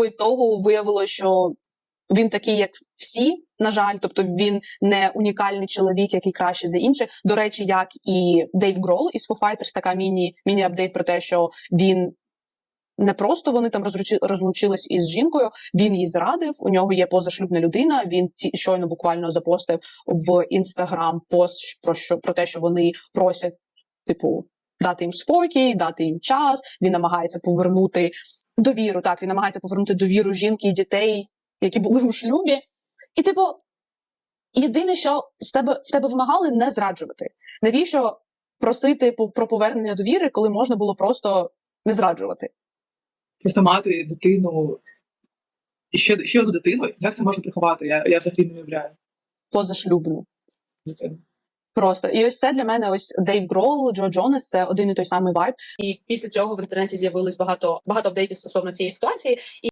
по ітогу виявилося, що він такий, як всі, на жаль, тобто він не унікальний чоловік, який краще за інших. До речі, як і Дейв Грол із Foo Fighters, така міні міні апдейт про те, що він. Не просто вони там розлучились із жінкою, він її зрадив. У нього є позашлюбна людина. Він ті, щойно буквально запостив в інстаграм пост про що про те, що вони просять, типу, дати їм спокій, дати їм час. Він намагається повернути довіру. Так, він намагається повернути довіру жінки і дітей, які були у шлюбі. І, типу, єдине, що з тебе в тебе вимагали не зраджувати. Навіщо просити про повернення довіри, коли можна було просто не зраджувати? Просто мати дитину і ще, ще одну дитину, як це можна приховати? Я, я взагалі не уявляю. позашлюбну. Просто і ось це для мене ось Дейв Грол, Джо Джонас, це один і той самий вайб. І після цього в інтернеті з'явилось багато багато апдейтів стосовно цієї ситуації.